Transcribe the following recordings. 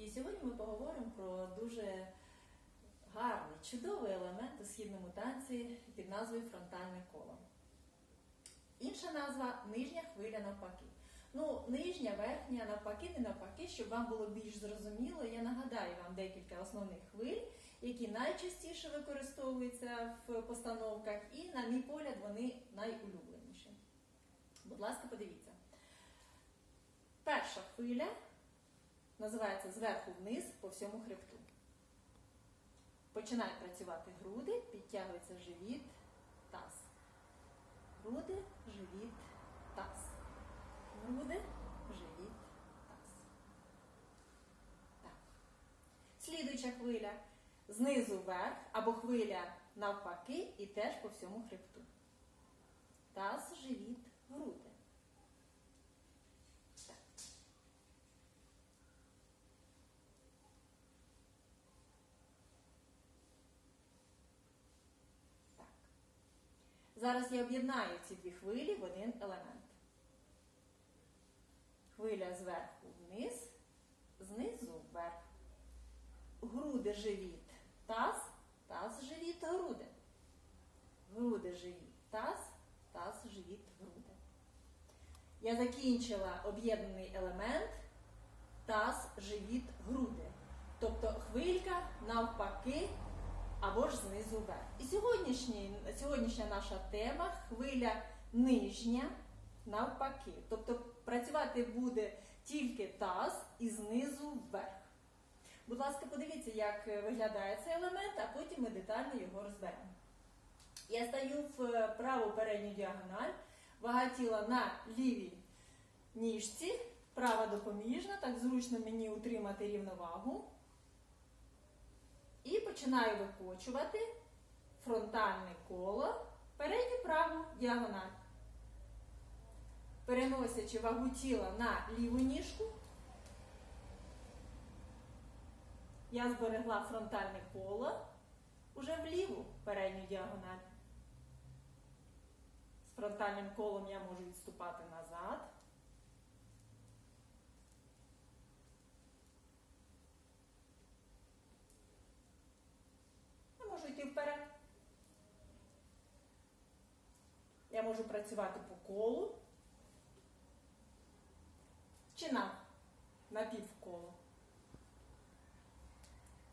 І сьогодні ми поговоримо про дуже гарний, чудовий елемент у східному танці під назвою фронтальне коло. Інша назва нижня хвиля навпаки. Ну, нижня, верхня, навпаки, не навпаки, щоб вам було більш зрозуміло, я нагадаю вам декілька основних хвиль, які найчастіше використовуються в постановках, і, на мій погляд, вони найулюбленіші. Будь ласка, подивіться. Перша хвиля називається зверху вниз по всьому хребту. Починають працювати груди, підтягується живіт, таз. Груди, живіт, таз. Груди, живіт, таз. Так. Слідуюча хвиля знизу вверх або хвиля навпаки і теж по всьому хребту. Таз, живіт, груди. Зараз я об'єднаю ці дві хвилі в один елемент. Хвиля зверху вниз, знизу вверх. Груди живіт, таз, таз, живіт, груди. Груди живіт, таз, таз, живіт, груди. Я закінчила об'єднаний елемент таз, живіт, груди. Тобто хвилька навпаки або ж знизу вверх. І сьогоднішня наша тема хвиля нижня навпаки. Тобто працювати буде тільки таз і знизу вверх. Будь ласка, подивіться, як виглядає цей елемент, а потім ми детально його розберемо. Я стаю в праву передню діагональ, вага тіла на лівій ніжці, права допоміжна, так зручно мені утримати рівновагу. І починаю викочувати фронтальне коло, передню праву діагональ. Переносячи вагу тіла на ліву ніжку, я зберегла фронтальне коло уже в ліву передню діагональ. З фронтальним колом я можу відступати назад. Я можу йти вперед. Я можу працювати по колу чи на, на півколо.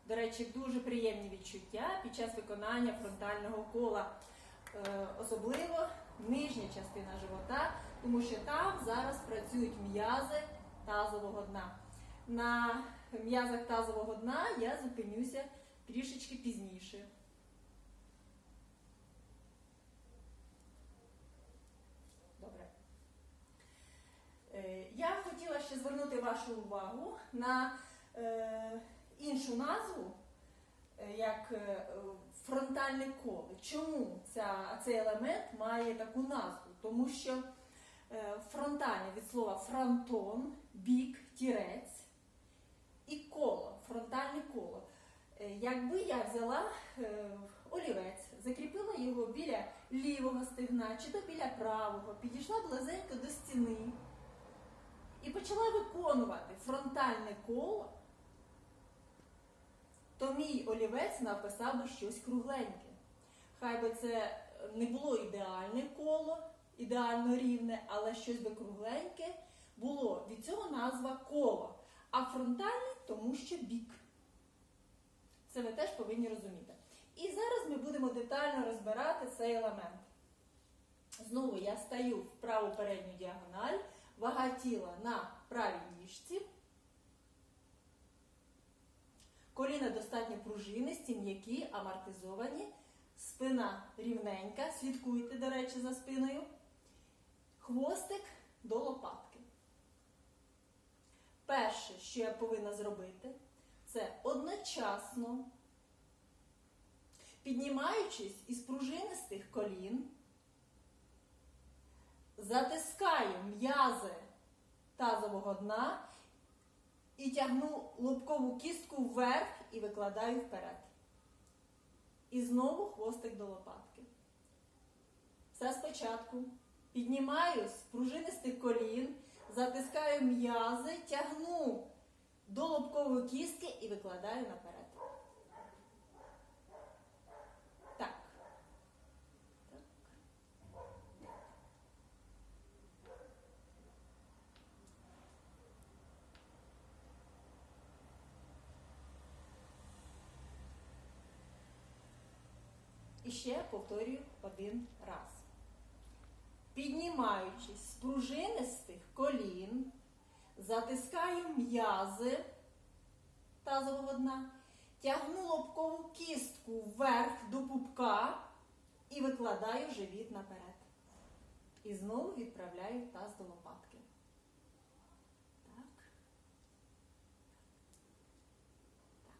До речі, дуже приємні відчуття під час виконання фронтального кола, Е, особливо нижня частина живота, тому що там зараз працюють м'язи тазового дна. На м'язах тазового дна я зупинюся трішечки пізніше. Добре. Е, Я хотіла ще звернути вашу увагу на е, іншу назву, е, як е, фронтальне коло. Чому ця, цей елемент має таку назву? Тому що фронтальне від слова фронтон, бік, тірець і коло, фронтальне коло. Якби я взяла олівець, закріпила його біля лівого стегна чи то біля правого, підійшла близенько до стіни і почала виконувати фронтальне коло, то мій олівець написав би щось кругленьке. Хай би це не було ідеальне коло, ідеально рівне, але щось би кругленьке було. Від цього назва коло. А фронтальне тому що бік. Це ви теж повинні розуміти. І зараз ми будемо детально розбирати цей елемент. Знову я стаю в праву передню діагональ, вага тіла на правій ніжці. Коліна достатньо пружинисті, м'які, амортизовані. Спина рівненька. Слідкуйте, до речі, за спиною. Хвостик до лопатки. Перше, що я повинна зробити, це одночасно, піднімаючись із пружинистих колін, затискаю м'язи тазового дна і тягну лобкову кістку вверх і викладаю вперед. І знову хвостик до лопатки. Все спочатку. Піднімаю з пружинистих колін, затискаю м'язи, тягну до лобкової кістки і викладаю наперед. Так. Так. І ще повторюю один раз. Піднімаючись з пружинистих колін, затискаю м'язи тазового дна, тягну лобкову кістку вверх до пупка і викладаю живіт наперед. І знову відправляю таз до лопатки. Так. Так.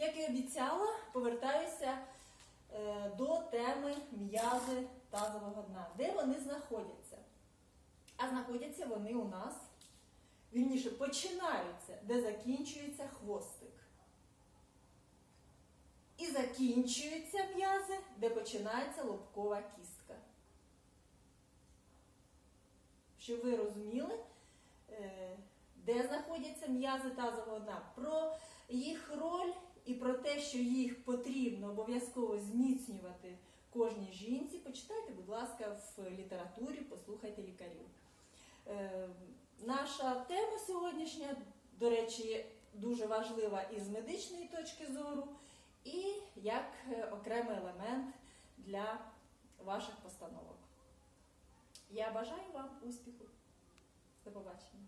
Як і обіцяла, повертаюся е, до теми м'язи тазового дна. Де вони знаходяться? А знаходяться вони у нас, вірніше, починаються, де закінчується хвостик. І закінчуються м'язи, де починається лобкова кістка. Щоб ви розуміли, е, де знаходяться м'язи тазового дна, про їх роль і про те, що їх потрібно обов'язково зміцнювати кожній жінці, почитайте, будь ласка, в літературі, послухайте лікарів. Е, Наша тема сьогоднішня, до речі, дуже важлива і з медичної точки зору, і як е, окремий елемент для ваших постановок. Я бажаю вам успіху. До побачення.